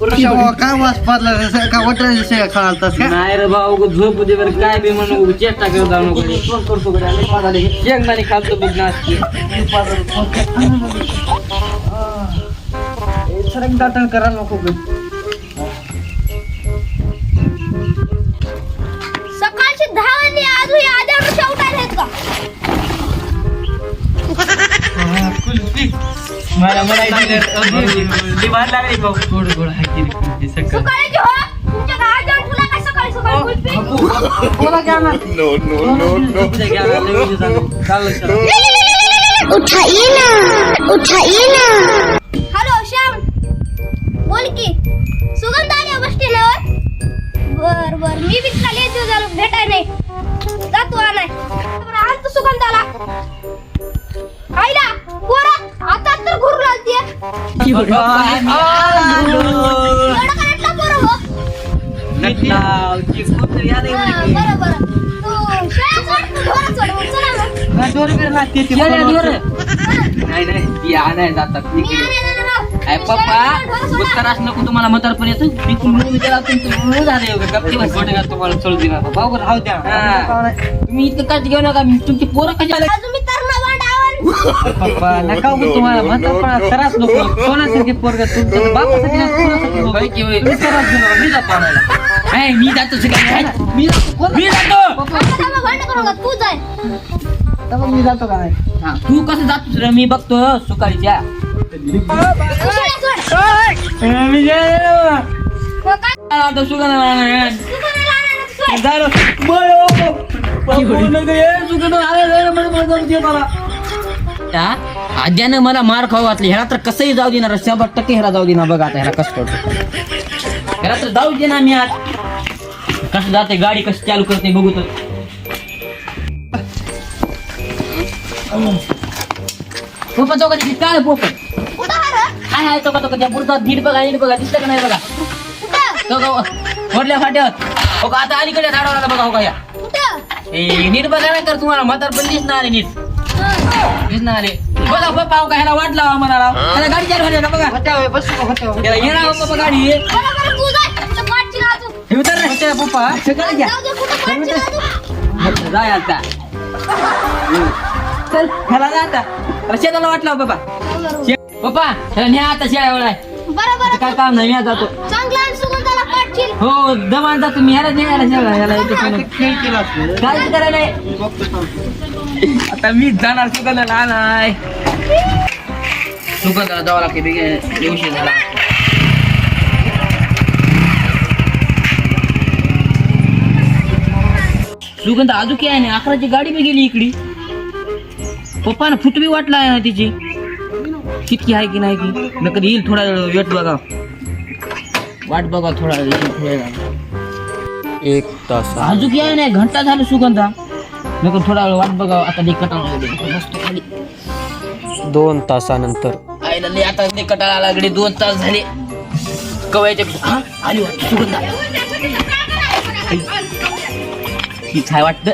बाबा काय वास पाडला रे? का वटराच्या शेळ्या खाळालतास का? नाही रे भाऊ झोप दे बरं. काय बी म्हणू चेष्टा करत जाऊ नको शेंगदाणे खालतो बघ सरक दाटण करा नको ग. मला लागली भाऊ गोड गोड हाकी सकाळ. सकाळचे हो तुमच्या गावात जाऊन तुला काय सकाळी सकाळी कुल्फी बोला घ्या ना उठाइए ना. उठाइए ना. हॅलो श्याम. बोल की. सुगंध आल्या बस स्टँडवर बर बर. मी बी खाली येतो झालो भेटाय नाही. जातो आणाय. बरं आणतो सुगंधाला. पप्पा नको तुम्हाला म्हातार पण येतो? मी तुम्हाला चढू देणार भाऊ राहू द्या. तुम्ही इतकं काळजी घेऊ नका. मी तुमची पोरं कशी आले अजून मी तरणा भांडावल पप्पा नका उगाच तुम्हाला. म्हातारपणा त्रास नको. कोणासाठी पोरगा तुमच्या बापासाठी ना कोणासाठी नको. होय की होय तुम्ही त्रास देऊ नका, मी जातो आणायला. नाही, मी जातो सगळं. मी जातो. मी जातो. आता भांड करू नका. तू जाय. तेव्हा मी जातो का नाही? हा, तू कसं जातोस रे? मी बघतो सुकाळीच्या उशिरा सोड मी. मग काय आता सुगंध. तू कोणाला आणायला सोड झालं. बयो. बापू नका ये, सुगंध आणायला मला- मला जाऊ दे मला. त्या आज्यानं मला मार खाऊ घातली. ह्याला तर कसंही जाऊ देणार शंभर टक्के ह्याला जाऊ देणार बघा आता ह्याला कसं करतो ह्याला तर जाऊ दे ना मी आज. कसं जाते गाडी कशी चालू करते बघू तर. पोपट चौकाची काय पोपट? काय आहे चौका पुढचा नीट बघा नीट बघा. दिसतं का नाही बघा? कुठं? तो का वडल्या फाट्यावर. हो का? आता अलीकडे झाडावर बघा. हो का या? ए नीट बघा ना तर तुम्हाला म्हातार पण दिसणार नीट. आहे. बघा हो का ह्याला वाट लावा ह्याला गाडी चालू बघा. ह्याला येणार पप्पा गाडी. हे उतर रे. होत्या पप्पा. सगळं घ्या. जाय आता. चल ह्याला जा आता. शेताला वाट लाव बाबा पप्पा ह्याला न्या आता शेळ्यावर आहे काय काम नाही मी जातो. हो दमान जातो मी ह्याला न्यायला शेळ्या याला काय करायला नाही मी बघतो सांगतो. आता मी जाणार सुगंधाला नाही सुगंधाला जावं लागते बेगे दिवशी झाला सुगंध अजून काय नाही अकराची गाडी मी गेली इकडे. पप्पानं फुटवी वाटला आहे ना तिची. कितकी आहे की नाही की नकर येईल थोडा वेळ वेट बघा. वाट बघा थोडा. एक तास अजून काय नाही घंटा झाला सुगंधा. नको थोडा वेळ वाट बघा आता लई कटाळा बसतो खाली दोन तासानंतर. आईला लई आता लई कटाळा आला इकडे दोन तास झाले. कवयाच्या हा? आली वाटत सुगंधा. ही काय वाटत?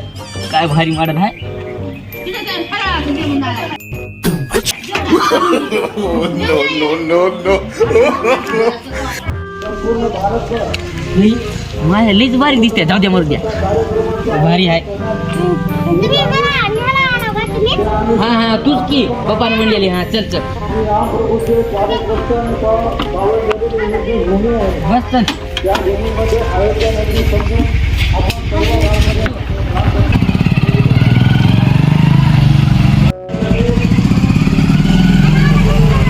काय भारी माडत आहे? माझ्या लईच भारी दिसते जाऊ द्या मरू द्या। भारी आहे हा हा तूच की पप्पाने म्हणलेली हा, चल चल। बस, चल।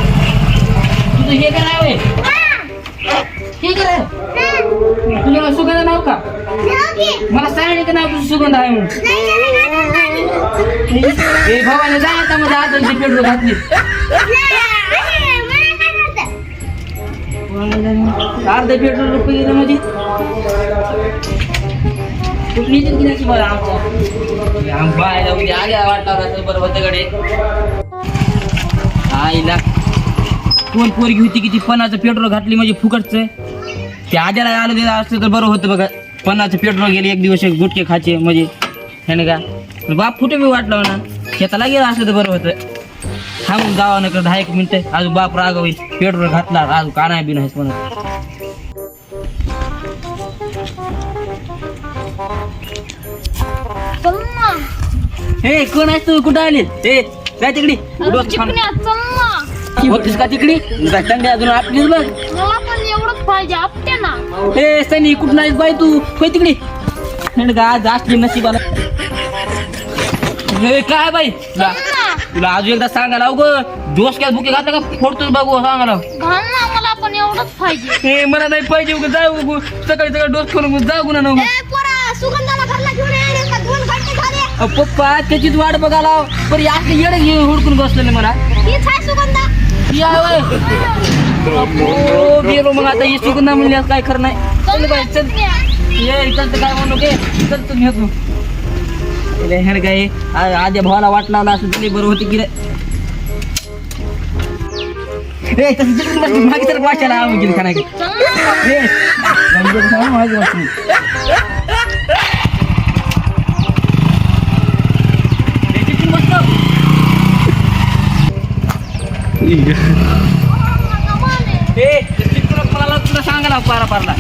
तुझं हे काय हे तुझं सुगंध नाव का? मला सांगितलं नाव तुझं सुगंध आहे म्हणून. ए भावाने जा आता माझ्या पेट्रोल घातली. अर्धे पेट्रोल रुपये गेलं म्हणजे. कुठली येतील की नाही बरं आमच्या आंबा आयला उद्या आल्या वाटला होता बरोबर दगडे आईला. कोण पोरगी होती की ती पन्नाचं पेट्रोल घातली म्हणजे फुकटचं? ते आद्याला आलं दिलं असतं तर बरं होतं बघा. पन्नाचं पेट्रोल गेले एक दिवस एक गुटके खाचे म्हणजे हे का? पण बाप कुठे बी वाटलं ना शेताला गेलं असलं तर बरं होतं. थांबून जावं नका दहा एक मिनिटं अजून बाप राग होईल. पेट्रोल घातला अजून का नाही बी नाहीस म्हणत चल ना हे कोण आहेस तू? कुठं आली हे काय तिकडी. ना होतीस का तिकडी? थंडी अजून आपलीच बघ. पण पाहिजे आपटे ना हे सनी कुठं नाहीस बाई तू? होय तिकडी. थंड गा जास्त नशिबाला. हे काय बाई? तुला ना अजून एकदा सांगायला अवघ. जोश काय बुके घातला का? फोडतोच बघू सांगायला. घाल ना मला पण एवढंच पाहिजे. हे मला नाही पाहिजे उगा. जाऊ उगू. सकाळी सकाळी डोस करून जाऊ गुन्हा नको ए पोरा सुगंधाला घरला घेऊन ये. रे, का दोन घंटे झाले अ, पप्पा त्याचीच वाट बघायला. पण असले येडे हुडकून बसलेले मला. हीच आहे सुगंधा. या वय. अप्पो, गेलो मग आता ही सुगंधा म्हणली आज काय खरं नाही. चल बाई चल. ये चल तर काय म्हणू के चल तू. घेतो हेड काय आ- आद्या भावाला वाट लावला असं तुला बरं होती की रे तसं जिकडून बस, मागे तर वाचायला आम्ही गेली का नाही? ना जाऊन मागे बस तू. ए, तिथून मला तुला सांगायला पारा पारला